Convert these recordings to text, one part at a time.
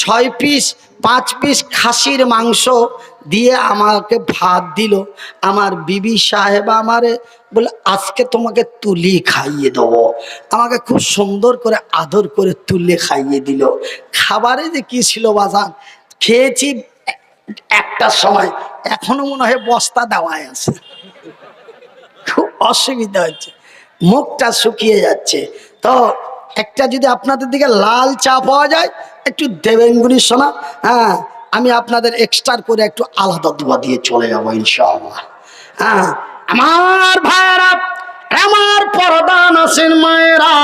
ছয় পিস, পাঁচ পিস খাসির মাংস দিয়ে আমাকে ভাত দিল। আমার বিবি সাহেব আমারে বলে, আজকে তোমাকে তুলি খাইয়ে দেবো। আমাকে খুব সুন্দর করে আদর করে তুলে খাইয়ে দিল। খাবারে যে কি ছিল বাজান, খেয়েছি একটার সময়, এখনও মনে হয় বস্তা দেওয়াই আছে। খুব অসুবিধা হচ্ছে, মুখটা শুকিয়ে যাচ্ছে। তো একটা যদি আপনাদের দিকে লাল চা পাওয়া যায়, একটু দেবেন দেবেঙ্গুনি সোনা হ্যাঁ আমি আপনাদের এক্সট্রা করে একটু আলাদা দোয়া দিয়ে চলে যাব ইনশাআল্লাহ। হ্যাঁ আমার ভাইরা আমার পরদান আছেন মায়েরা,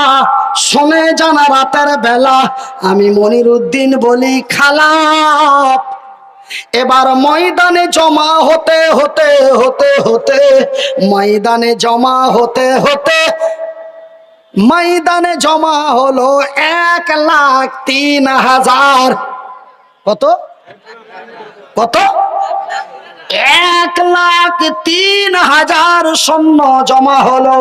শোনে জানা রাতের বেলা, আমি মনির উদ্দিন বলি খালাপ এবার ময়দানে জমা হতে হতে হতে হতে, ময়দানে জমা হতে হতে ময়দানে জমা হলো এক লাখ তিন হাজার। কত? কত? এক লাখ তিন হাজার সৈন্য জমা হলো।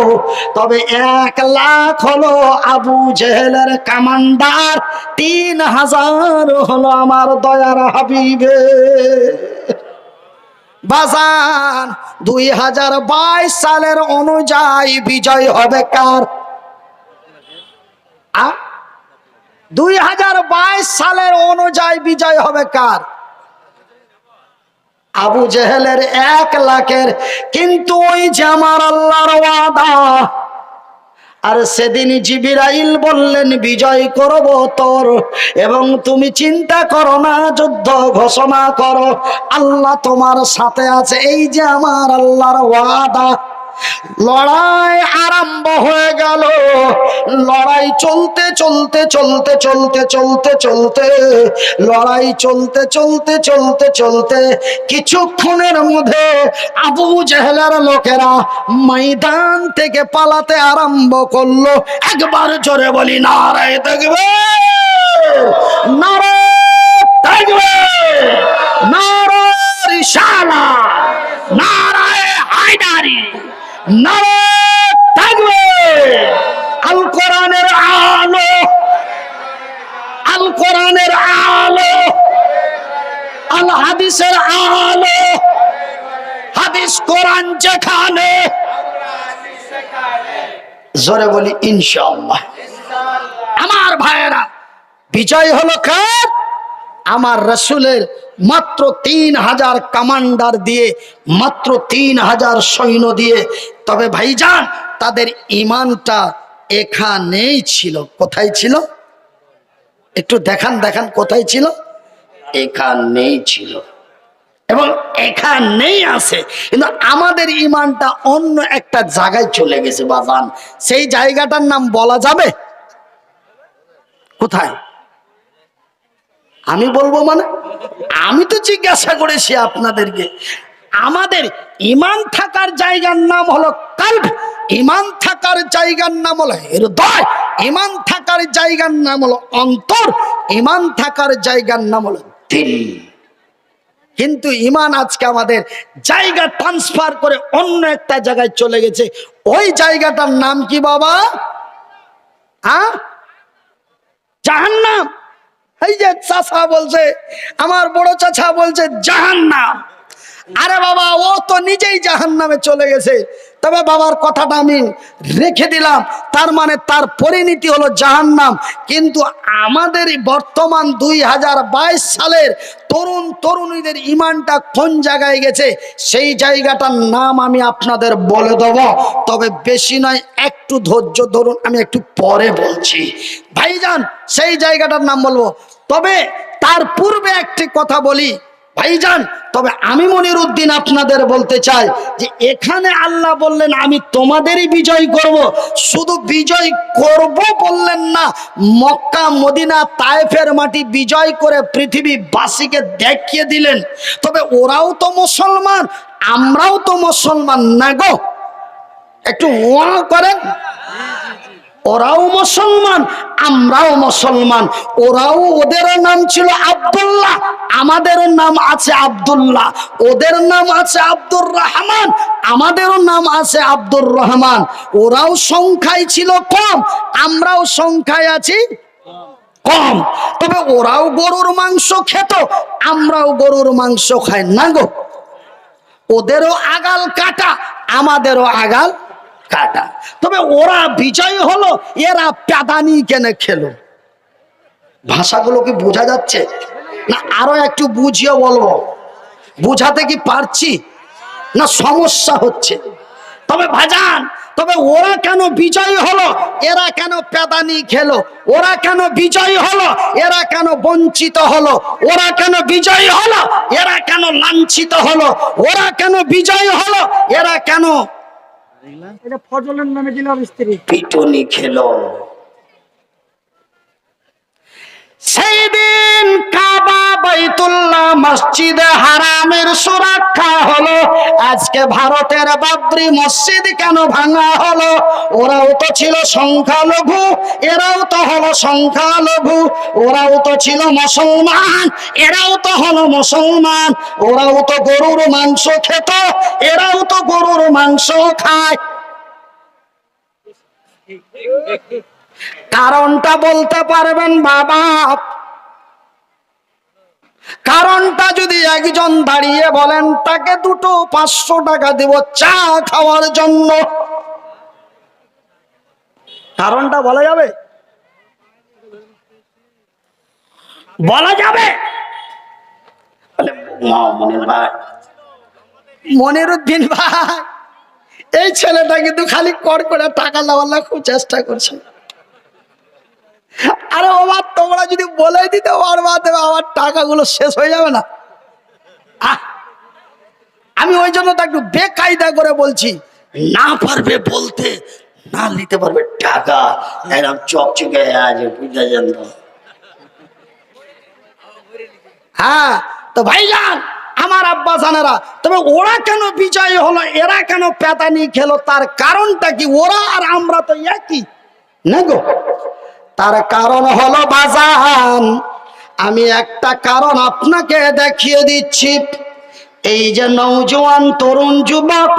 তবে এক লাখ হলো আবু জেহেলের কামান্ডার। তিন হাজার হলো আমার দয়ার হাবিবে। বাজান, দুই হাজার বাইশ সালের অনুযায়ী বিজয় হবে কার? দুই হাজার বাইশ সালের অনুযায়ী বিজয় হবে কার? আবু জেহেলের এক লাখের। কিন্তু ওই যে আমার আল্লাহর ওয়াদা। আর সেদিন জিবিরাইল বললেন, বিজয় করব তোর এবং তুমি চিন্তা করো না, যুদ্ধ ঘোষণা করো। আল্লাহ তোমার সাথে আছে। এই যে আমার আল্লাহর ওয়াদা। লড়াই আরম্ভ হয়ে গেল। লড়াই চলতে চলতে চলতে চলতে চলতে চলতে, লড়াই চলতে চলতে চলতে চলতে, কিছুক্ষণের মধ্যে আবু জেহেলার লোকেরা ময়দান থেকে পালাতে আরম্ভ করল। একবার জোরে বলি, নারায় দেখবে নারায় দেখবে নারায় রিসালা নারায় নারায় থাকবে। আল কোরআনের আলো, আল কোরআনের আলো, আল হাদিসের আলো। হাদিস কোরআন যেখানে, জোরে বলি, ইনশাআল্লাহ। আমার ভাইয়েরা, বিজয় হলো কার? আমার রসুলের মাত্র তিন হাজার কামান্ডার দিয়ে, মাত্র তিন হাজার সৈন্য দিয়ে। তবে ভাইজান, তাদের ইমানটা এখানেই ছিল। কোথায় ছিল? একটু দেখান দেখান, কোথায় ছিল? এখানেই ছিল। এবং এখানেই আছে। কিন্তু আমাদের ইমানটা অন্য একটা জায়গায় চলে গেছে, বাজান। সেই জায়গাটার নাম বলা যাবে? কোথায়? আমি বলব মানে? আমি তো জিজ্ঞাসা করেছি আপনাদেরকে। আমাদের ইমান থাকার জায়গার নাম হলো কাল্প ইমান থাকার জায়গার নাম হলো হৃদয়। ইমান থাকার জায়গার নাম হলো অন্তর। ইমান থাকার জায়গার নাম হলো দিল কিন্তু ইমান আজকে আমাদের জায়গা ট্রান্সফার করে অন্য একটা জায়গায় চলে গেছে। ওই জায়গাটার নাম কি বাবা? হ্যাঁ জাহান্নাম। এই যে চাচা বলছে, আমার বড় চাচা বলছে, জাহান্নাম। আরে বাবা, ও তো নিজেই জাহান নামে চলে গেছে। তবে বাবার কথাটা আমি রেখে দিলাম। তার মানে তার পরিণতি হলো জাহান্নাম। কিন্তু আমাদের বর্তমান দুই হাজার বাইশ সালের তরুণ তরুণীদের ইমানটা কোন জায়গায় গেছে, সেই জায়গাটার নাম আমি আপনাদের বলে দেব। তবে বেশি নয়, একটু ধৈর্য ধরুন, আমি একটু পরে বলছি। ভাইজান, সেই জায়গাটার নাম বলব। তবে তার পূর্বে একটি কথা বলি। ভাইজান, তবে আমি মনির উদ্দিন আপনাদের বলতে চাই যে এখানে আল্লাহ বললেন, আমি তোমাদেরই বিজয় করব। শুধু বিজয় করব বললেন না, মক্কা, মদিনা, তায়েফের মাটি বিজয় করে পৃথিবীবাসীকে দেখিয়ে দিলেন। তবে ওরাও তো মুসলমান, আমরাও তো মুসলমান না গো। একটু ওয়া করেন। ওরাও মুসলমান, আমরাও মুসলমান। ওরাও ওদেরও নাম ছিল আব্দুল্লাহ আমাদেরও নাম আছে আব্দুল্লাহ। ওদের নাম আছে আব্দুর রহমান আমাদেরও নাম আছে আব্দুর রহমান। ওরাও সংখ্যায় ছিল কম, আমরাও সংখ্যায় আছি কম। তবে ওরাও গরুর মাংস খেত, আমরাও গরুর মাংস খাই। না গো? ওদেরও আগাল কাটা, আমাদেরও আগাল কাটা। তবে ওরা বিজয় হলো, এরা প্যাদানি কেনে খেলো। ভাষাগুলো কি বোঝা যাচ্ছে? না, আরও একটু বুঝিয়ে বলব। বুঝাতে কি পারছি? না, সমস্যা হচ্ছে। তবে ভাজান তবে ওরা কেন বিজয়ী হলো? এরা কেন পেদানি খেলো? ওরা কেন বিজয়ী হলো? এরা কেন বঞ্চিত হলো? ওরা কেন বিজয়ী হলো? এরা কেন লাঞ্ছিত হলো? ওরা কেন বিজয়ী হলো? এরা কেন এটা ফজলের নামে দিলাম স্ত্রী পিটুনি খেলো। সেই দিন কাবা বাইতুল্লাহ মসজিদে হারামের সুরক্ষা হলো। আজকে ভারতের বাবরি মসজিদ কেন ভাঙা হলো? ওরাও তো ছিল সংখ্যালঘু, এরাও তো হলো সংখ্যালঘু। ওরাও তো ছিল মুসলমান, এরাও তো হলো মুসলমান। ওরাও তো গরুর মাংস খেত, এরাও তো গরুর মাংস খায়। কারণটা বলতে পারবেন বাবা। কারণটা যদি একজন দাঁড়িয়ে বলেন তাকে দুটো পাঁচশো টাকা দেব চা খাওয়ার জন্য। কারণটা বলা যাবে? বলা যাবে? বলে, "মা, মনির উদ্দিন ভাই এই ছেলেটা কিন্তু খালি কর করে টাকা দেওয়ার খুব চেষ্টা করছে। আরে বাবা, তোমরা যদি বলে দিতে পারবা দেবে, আমার টাকাগুলো শেষ হয়ে যাবে না। আমি ওই জন্য তো একটু বেকায়দা করে বলছি, না পারবে বলতে, না নিতে পারবে টাকা। এরকম চকচকে আছে যান হ্যাঁ তো ভাইজান, আমার আব্বা জানেরা, তবে ওরা কেন বিজয় হলো, এরা কেন পেতানি খেলো, তার কারণটা কি? ওরা আর আমরা তো একই, না গো? তার কারণ হলো বাজান। আমি একটা কারণ আপনাকে দেখিয়ে দিচ্ছি। এই যে নৌজওয়ান তরুণ যুবক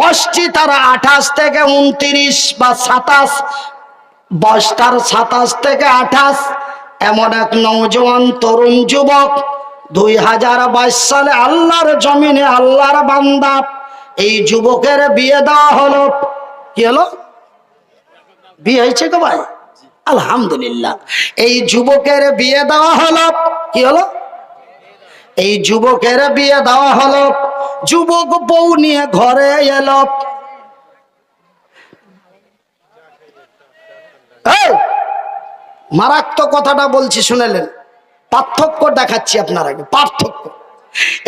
বসছি তারা আঠাশ থেকে উনত্রিশ বা সাতাশ। বয়সটার সাতাশ থেকে আঠাশ। এমন এক নৌজওয়ান তরুণ যুবক, দুই হাজার বাইশ সালে আল্লাহর জমিনে আল্লাহর বান্দা। এই যুবকের বিয়ে দেওয়া হলো। কি হলো? বিয়ে হয়েছে গো ভাই? আলহামদুলিল্লাহ। এই যুবকের বিয়ে দেওয়া হলো, কি হলো? এই যুবকের বিয়ে দেওয়া হলো, যুবক বউ নিয়ে ঘরে এলো। মারাত্মক কথাটা বলছি, শুনেলেন? পার্থক্য দেখাচ্ছি আপনার আগে, পার্থক্য।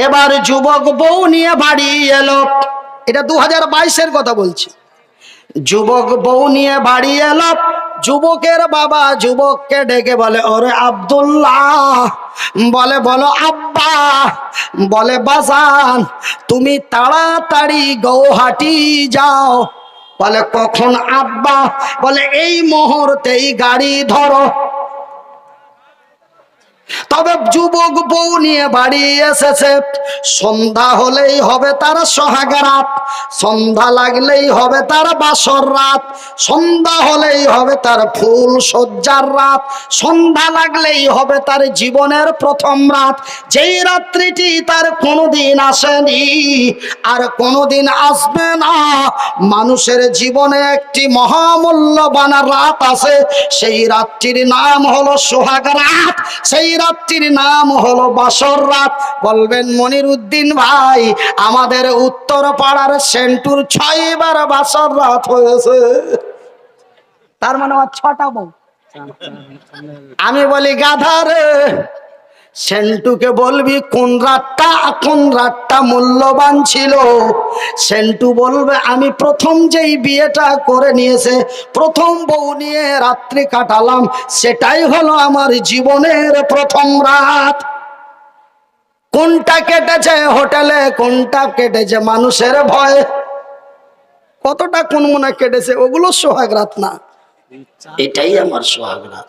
এবার যুবক বউ নিয়ে বাড়ি এলো। এটা দু হাজার কথা বলছি। যুবক বউ নিয়ে বাড়ি এলো যুবকের বাবা যুবককে ডেকে বলে, ওরে আবদুল্লাহ। বলে, বলো আব্বা। বলে, বাজান, তুমি তাড়াতাড়ি গৌহাটি যাও। বলে, কখন আব্বা? বলে, এই মুহূর্তেই গাড়ি ধরো। তবে যুবক বউ নিয়ে বাড়ি এসেছে। সন্ধ্যা হলেই হবে তার সোহাগ রাত সন্ধ্যা লাগলেই হবে তার বাসর রাত, সন্ধ্যা হলেই হবে তার ফুল সজ্জার রাত, সন্ধ্যা লাগলেই হবে তার জীবনের প্রথম রাত। যেই রাত্রিটি তার কোনোদিন আসেনি আর কোনোদিন আসবে না। মানুষের জীবনে একটি মহামূল্যবান রাত আছে। সেই রাত্রির নাম হলো সোহাগ রাত সেই রাত্রির নাম হলো বাসর রাত। বলবেন মনির উদ্দিন ভাই, আমাদের উত্তর পাড়ার সেন্টুর ছয়বার বাসর রাত হয়েছে। তার মানে আমার ছটা বউ। আমি বলি, গাধা রে। সেন্টুকে বলবি, কোন রাতটা কোন রাতটা মূল্যবান ছিল? সেন্টু বলবে, আমি প্রথম যেই বিয়েটা করে নিয়েছে, প্রথম বউ নিয়ে রাত্রি কাটালাম, সেটাই হলো আমার জীবনের প্রথম রাত। কোনটা কেটেছে হোটেলে, কোনটা কেটেছে মানুষের ভয়? কতটা কোন মনে কেটেছে, ওগুলো সোহাগ রাত না। এটাই আমার সোহাগ রাত।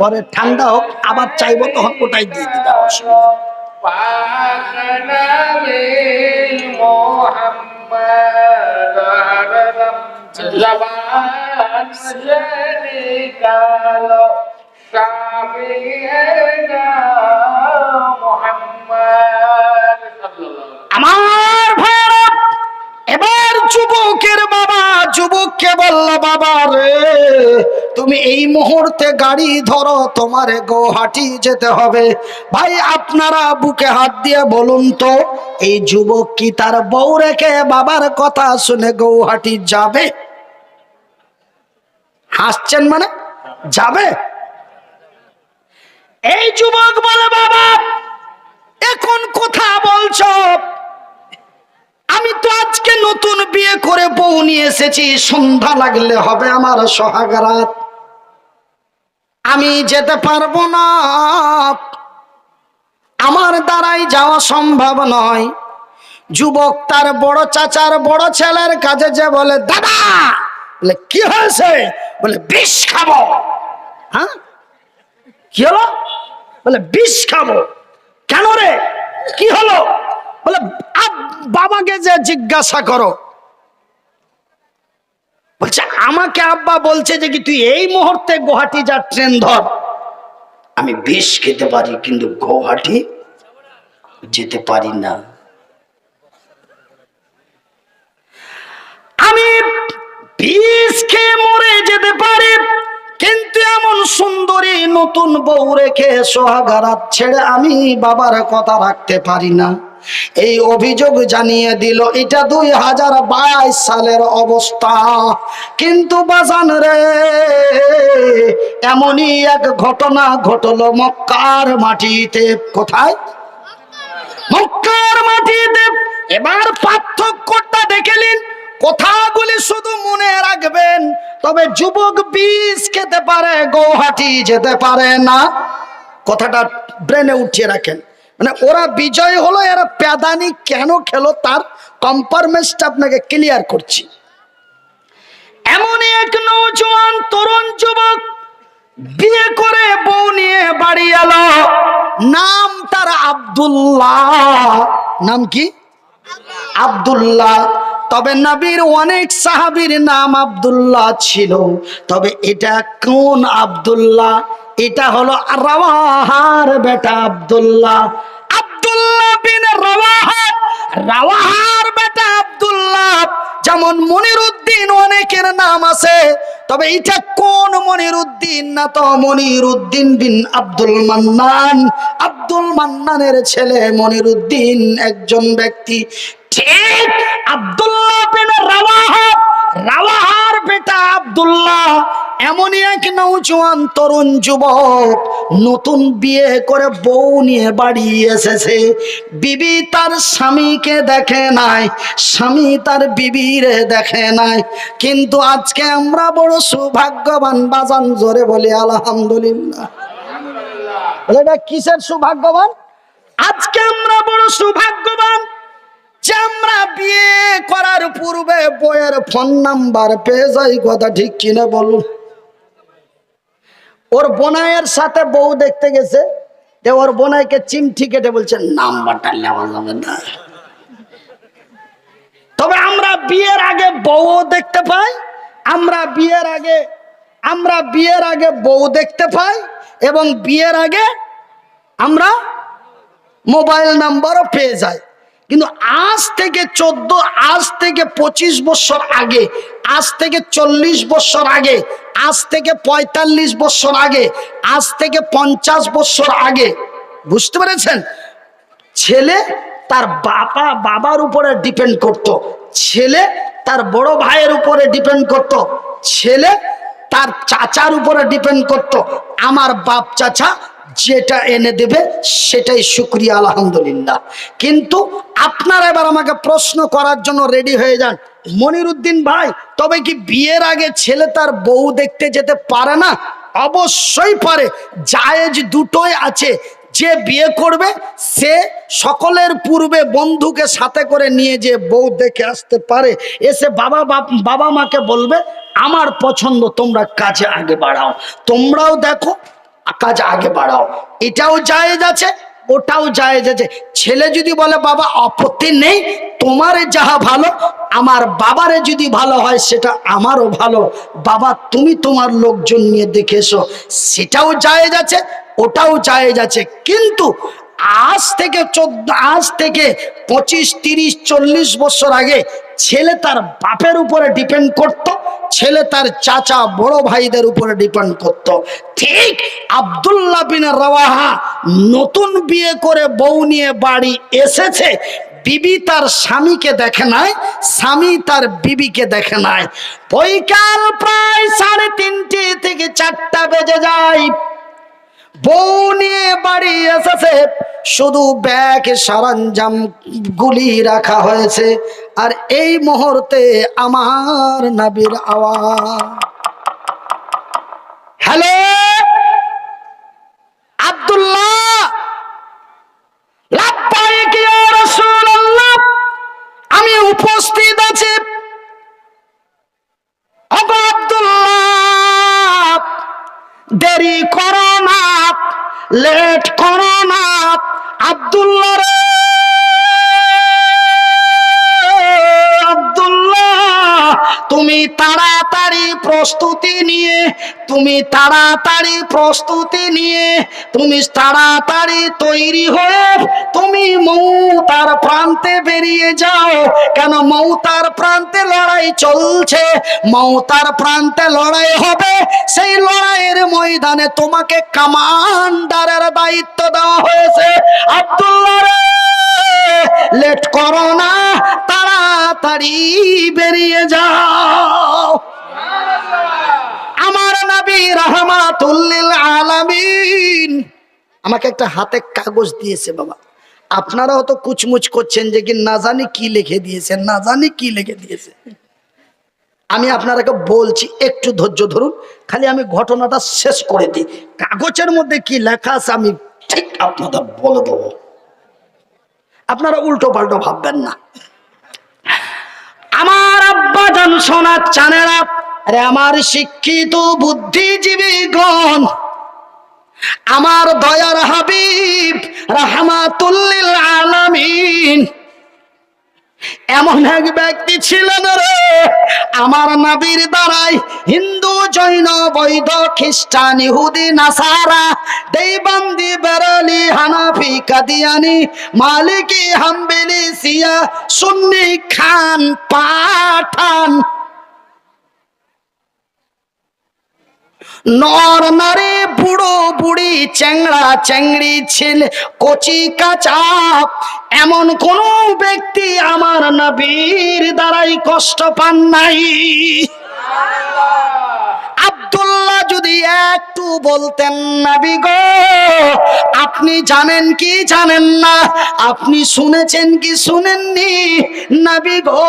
পরে ঠান্ডা হোক আবার চাইব তখন ওটাই দিয়ে দিবে অসুবিধা। যুবকের বাবা, যুবককে বলল, বাবা রে, তুমি এই মুহূর্তে গাড়ি ধরো, তোমারে গৌহাটি যেতে হবে। ভাই, আপনারা বুকে হাত দিয়ে বলুন তো, এই যুবক কি তার বউ রেখে বাবার কথা শুনে গৌহাটি যাবে? হাসছেন মানে? যাবে? এই যুবক বলে, বাবা, এখন কথা বলছো আজকে নতুন বিয়ে করে বউ নিয়ে এসেছি, সন্ধ্যা লাগলে হবে আমার সোহাগারাত। আমি যেতে পারব না। আমার দ্বারাই যাওয়া সম্ভব নয়। যুবক তার বড় চাচার বড় ছেলের কাছে যে বলে, দাদা! বলে, কি হয়েছে? বলে, বিষ খাব। হ্যাঁ? কি হলো? বলে, বিষ খাব। কেন রে? কি হলো? বলে বাবাকে যে জিজ্ঞাসা করো। বলছে, আমাকে আব্বা বলছে যে কি তুই এই মুহূর্তে গুয়াহাটি যা ট্রেন ধর। আমি বিষ খেতে পারি, কিন্তু গুয়াহাটি যেতে পারি না। আমি বিষ খেয়ে মরে যেতে পারি, কিন্তু এমন সুন্দরী নতুন বউ রেখে সোহাগারাত ছেড়ে আমি বাবার কথা রাখতে পারি না। এই অভিযোগ জানিয়ে দিল, এটা দুই হাজার বাইশ সালের অবস্থা। কিন্তু বাজান রে, এমনই এক ঘটনা ঘটলো মক্কার মাটিতে। কোথায়? মক্কার মাটিতে। এবার পার্থক্যটা দেখেলেন কথাগুলি শুধু মনে রাখবেন, তবে যুবক বীজ খেতে পারে, গৌহাটি যেতে পারে না। কথাটা ব্রেনে উঠিয়ে রাখেন। মানে ওরা বিজয় হলো এরা প্যাদানি কেন খেলো তার কম্পারমেন্সটা আপনাকে ক্লিয়ার করছি। এমন এক নৌজওয়ান তরুণ যুবক বিয়ে করে বউ নিয়ে বাড়ি এলো। নাম তার আব্দুল্লাহ। নাম কি? আব্দুল্লাহ। তবে নবীর অনেক সাহাবীর নাম আব্দুল্লাহ ছিল। তবে এটা কোন আব্দুল্লাহ? এটা হলো রাওয়াহার বেটা আব্দুল্লাহ। আব্দুল্লাহ বিন রাওয়াহা রাওয়াহার বেটা আব্দুল্লাহ। যেমন মনির উদ্দিন অনেকের নাম আছে, তবে এটা কোন মনির উদ্দিন না তো মনির উদ্দিন বিন আব্দুল মান্নান। আব্দুল মান্নানের ছেলে মনির উদ্দিন একজন ব্যক্তি। ঠিক আব্দুল্লাহ বিন রাওয়াহা। রাওয়াহার বেটা আব্দুল্লাহ এমনই এক নৌজওয়ান তরুণ যুবক নতুন বিয়ে করে বউ নিয়ে বাড়ি এসেছে। বিবি তার স্বামীকে দেখে নাই স্বামী তার বিবিরে দেখে নাই। কিন্তু আজকে আমরা বড় সৌভাগ্যবান বাজান জোরে বলি আলহামদুলিল্লাহ। এটা কিসের সৌভাগ্যবান? আজকে আমরা বড় সৌভাগ্যবান যে আমরা বিয়ে করার পূর্বে বইয়ের ফোন নাম্বার পেয়ে যাই, কথা ঠিক কিনে বলুন ওর বোনাইয়ের সাথে বউ দেখতে গেছে ওর বোনাইকে চিমঠি কেটে বলছে, নাম্বারটা নেওয়া যাবে না। তবে আমরা বিয়ের আগে বউ দেখতে পাই, আমরা বিয়ের আগে, আমরা বিয়ের আগে বউ দেখতে পাই, এবং বিয়ের আগে আমরা মোবাইল নাম্বারও পেয়ে যায় কিন্তু আজ থেকে চোদ্দ, আজ থেকে পঁচিশ বছর আগে, আজ থেকে চল্লিশ বছর আগে, আজ থেকে পঁয়তাল্লিশ বছর আগে, আজ থেকে পঞ্চাশ বছর আগে, বুঝতে পেরেছেন? ছেলে তার বাবা বাবার উপরে ডিপেন্ড করত। ছেলে তার বড় ভাইয়ের উপরে ডিপেন্ড করত। ছেলে তার চাচার উপরে ডিপেন্ড করত। আমার বাপ চাচা যেটা এনে দেবে সেটাই শুক্রিয়া, আলহামদুলিল্লাহ। কিন্তু আপনারা এবার আমাকে প্রশ্ন করার জন্য রেডি হয়ে যান। মনিরুদ্দিন ভাই, তবে কি বিয়ের আগে ছেলে তার বউ দেখতে যেতে পারে না? অবশ্যই পারে। জায়েজ দুটোই আছে। যে বিয়ে করবে, সে সকলের পূর্বে বন্ধুকে সাথে করে নিয়ে যে বউ দেখে আসতে পারে। এসে বাবা বাবা মাকে বলবে, আমার পছন্দ, তোমরা কাজে আগে বাড়াও। তোমরাও দেখো কাজ আগে বাড়াও। এটাও জায়েজ আছে, ওটাও জায়েজ আছে। ছেলে যদি বলে, বাবা, আপত্তি নেই, তোমার যাহা ভালো, আমার বাবারে যদি ভালো হয়, সেটা আমারও ভালো। বাবা, তুমি তোমার লোকজন নিয়ে দেখে এসো। সেটাও জায়েজ আছে, ওটাও জায়েজ আছে। কিন্তু আজ থেকে চোদ্দ, আজ থেকে পঁচিশ, তিরিশ, চল্লিশ বছর আগে ছেলে তার বাপের উপরে ডিপেন্ড করত ছেলে তার চাচা বড় ভাইদের উপরে ডিপেন্ড করত। ঠিক আবদুল্লাহ বিন রওয়াহা নতুন বিয়ে করে বউ নিয়ে বাড়ি এসেছে। বিবি তার স্বামীকে দেখে নাই, স্বামী তার বিবিকে দেখে নাই। বৈকাল প্রায় সাড়ে তিনটে থেকে চারটা বেজে যায়। বউ নিয়ে বাড়ি এসেছে, শুধু ব্যাগ সরঞ্জাম গুলি রাখা হয়েছে। আর এই মুহূর্তে আমার নাবির আওয়াজ। হ্যালো? লেট করো না রে। তুমি তাড়াতাড়ি প্রস্তুতি নিয়ে, তুমি তাড়াতাড়ি প্রস্তুতি নিয়ে, তুমি তাড়াতাড়ি তৈরি হয়ে, তুমি মৌতার প্রান্তে বেরিয়ে যাও। কেন মৌতার প্রান্তে লড়াই চলছে। মৌতার প্রান্তে লড়াই হবে। সেই লড়াইয়ের ময়দানে তোমাকে কামান্ডারের দায়িত্ব দেওয়া হয়েছে। আব্দুল্লাহ লেট করো না, তাড়াতাড়ি বেরিয়ে যাও। আমার নবী রহমাতুল্লিল আলামিন আমাকে একটা হাতে কাগজ দিয়েছে বাবা। আপনারাও তো কুচমুচ করছেন যে কি না জানি কি লিখে দিয়েছে, না জানি কি লিখে দিয়েছে। আমি আপনারাকে বলছি, একটু ধৈর্য ধরুন, খালি আমি ঘটনাটা শেষ করে দিই। কাগজের মধ্যে কি লেখা আছে আমি ঠিক আপনাদের বলে দেবো। আপনারা উল্টো পাল্টো ভাববেন না। আমার আব্বা জান সোনার চানেরা, আরে আমার শিক্ষিত বুদ্ধিজীবী গণ, আমার দয়ার হাবিব রাহমাতুল্লিল আলামিন। এমন এক ব্যক্তি ছিলেন রে, আমার নাবির দ্বারাই হিন্দু, জৈন, বৈধ, খ্রিস্টান, ইহুদি, নাসারা দেবন্দি বেরলি, হানাফি, কাদিয়ানি, মালিকি, হাম্বিলি সিয়া সুন্নি, খান, পাঠান নর নারী বুড়ো বুড়ি চ্যাংড়া চ্যাংড়ি ছেলে, কচি কাঁচা। এমন কোন ব্যক্তি আমার নবীর দ্বারাই কষ্ট পান নাই। আব্দুল্লাহ যদি একটু বলতেন, নাবি গো, আপনি জানেন কি জানেন না? আপনি শুনেছেন কি শুনেননি? নাবি গো